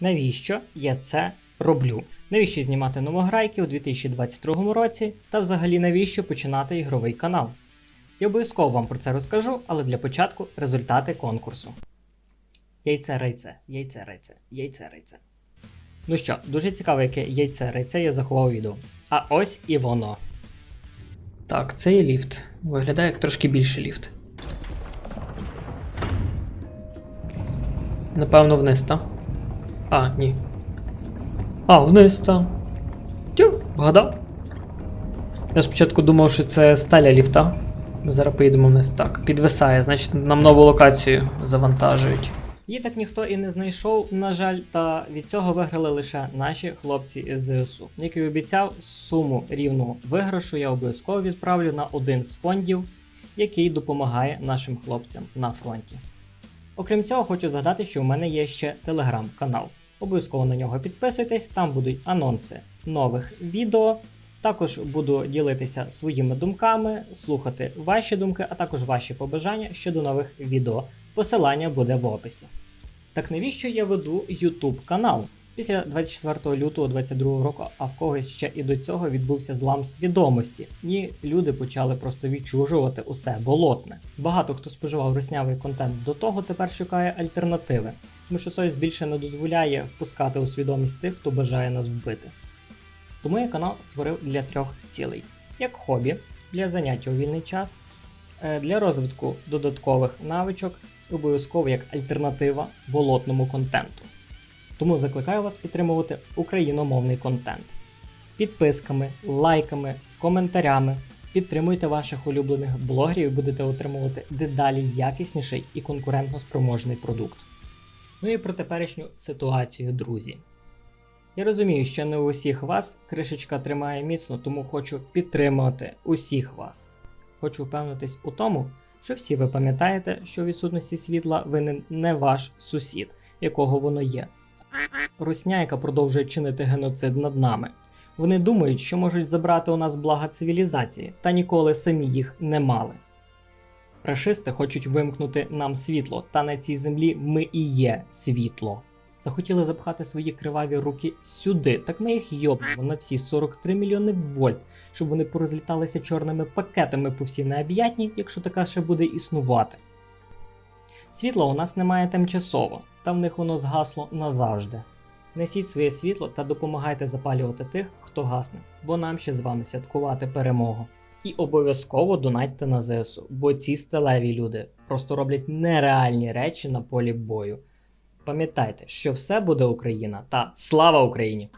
навіщо я це роблю? Навіщо знімати новограйки у 2022 році? Та взагалі навіщо починати ігровий канал? Я обов'язково вам про це розкажу, але для початку результати конкурсу. Яйце рейце, яйце рейце, яйце рейце. Ну що, дуже цікаво, яке яйце рейце я заховав відео. А ось і воно. Так, це є ліфт. Виглядає як трошки більший ліфт. Напевно, вниз, так? А, ні. А, вниз, так. Тю, вгадав. Я спочатку думав, що це сталя ліфта. Ми зараз поїдемо вниз. Так, підвисає, значить нам нову локацію завантажують. Її так ніхто і не знайшов, на жаль, та від цього виграли лише наші хлопці із ЗСУ. І обіцяв, суму рівну виграшу я обов'язково відправлю на один з фондів, який допомагає нашим хлопцям на фронті. Окрім цього, хочу згадати, що у мене є ще телеграм-канал. Обов'язково на нього підписуйтесь, там будуть анонси нових відео. Також буду ділитися своїми думками, слухати ваші думки, а також ваші побажання щодо нових відео. Посилання буде в описі. Так навіщо я веду YouTube канал? Після 24 лютого 2022 року, а в когось ще і до цього відбувся злам свідомості, і люди почали просто відчужувати усе болотне. Багато хто споживав руснявий контент до того, тепер шукає альтернативи, тому що совість більше не дозволяє впускати у свідомість тих, хто бажає нас вбити. Тому я канал створив для трьох цілей: як хобі, для заняття у вільний час, е, для розвитку додаткових навичок і обов'язково як альтернатива болотному контенту. Тому закликаю вас підтримувати україномовний контент. Підписками, лайками, коментарями. Підтримуйте ваших улюблених блогерів і будете отримувати дедалі якісніший і конкурентно спроможний продукт. Ну і про теперішню ситуацію, друзі. Я розумію, що не у усіх вас кришечка тримає міцно, тому хочу підтримати усіх вас. Хочу впевнитись у тому, що всі ви пам'ятаєте, що у відсутності світла винен не ваш сусід, якого воно є. Русня, яка продовжує чинити геноцид над нами. Вони думають, що можуть забрати у нас блага цивілізації, та ніколи самі їх не мали. Рашисти хочуть вимкнути нам світло, та на цій землі ми і є світло. Захотіли запхати свої криваві руки сюди, так ми їх йобнемо на всі 43 мільйони вольт, щоб вони порозліталися чорними пакетами по всій необ'ятні, якщо така ще буде існувати. Світла у нас немає тимчасово, та в них воно згасло назавжди. Несіть своє світло та допомагайте запалювати тих, хто гасне, бо нам ще з вами святкувати перемогу. І обов'язково донатьте на ЗСУ, бо ці сталеві люди просто роблять нереальні речі на полі бою. Пам'ятайте, що все буде Україна та слава Україні!